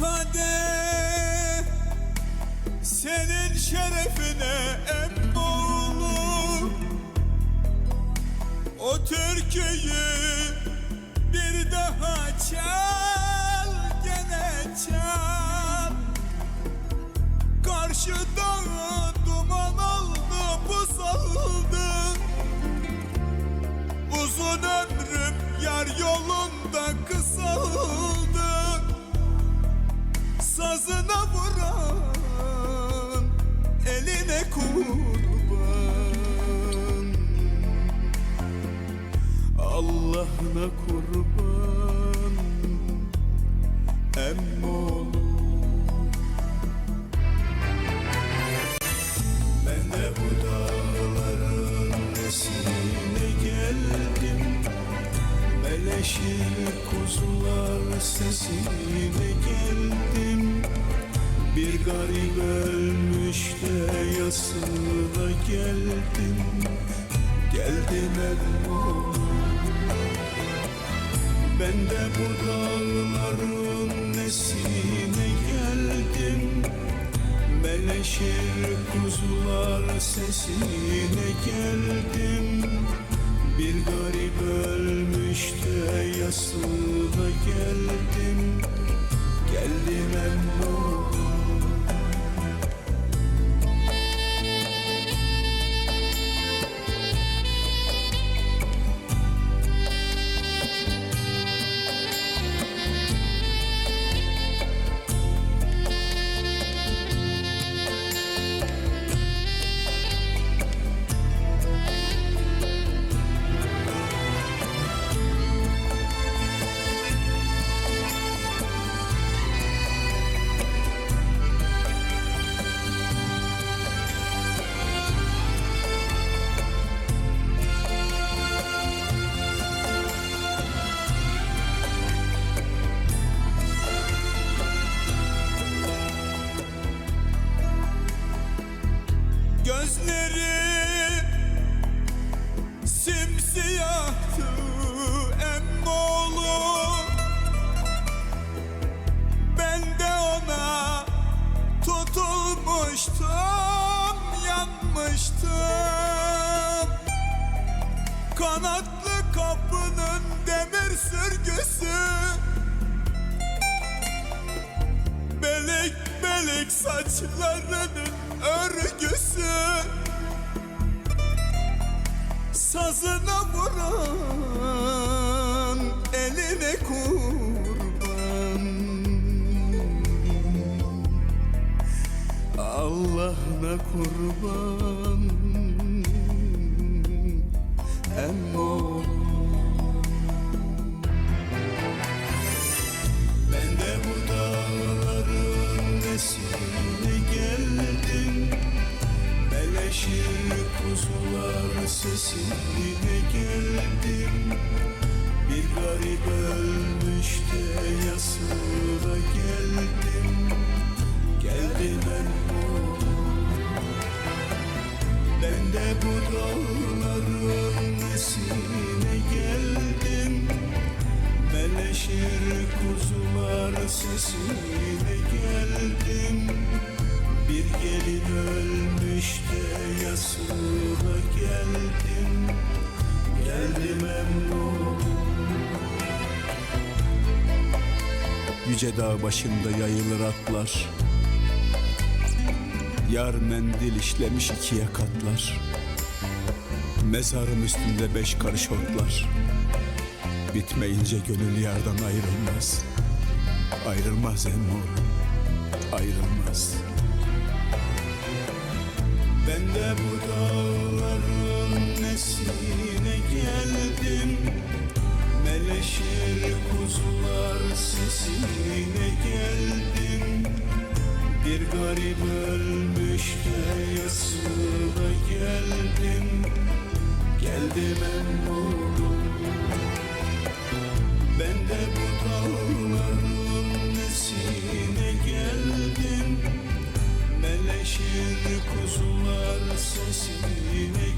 kadeh senin şerefine emmoğlu O türküyü bir daha çal gene çal. Karşıda Allah'ına kurban. Emmoğlu Ben de bu dağların nesine geldim. Meleşir kuzular sesine geldim Bir garip ölmüş de yasına geldim Geldim emmoğlu ben de bu dağların nesine geldim. Meleşir kuzular sesine geldim. Bir garip ölmüş de yasına geldim Geldim emmoğlu Kanatlı kapının demir sürgüsü. Belek belek saçlarının örgüsü. Sazına vuran eline kurban. Allah'ına kurban Emmoğlu Ben de bu dağların nesine geldim Meleşir kuzular sesine geldim Bir garip ölmüş de yasına Geldim Meleşir kuzular sesine geldim Bir gelin ölmüş de yasına geldim Geldim emmoğlu Yüce dağ başında yayılır atlar. Yar mendil işlemiş ikiye katlar. Mezarım üstünde beş karış otlar Bitmeyince gönül yardan ayrılmaz. Ayrılmaz emmoğlum Ayrılmaz. Ben de bu dağların nesine geldim. Meleşir kuzular sesine geldim. Bir garip ölmüş de yasına geldim. Geldim emmoğlu kuzular sesini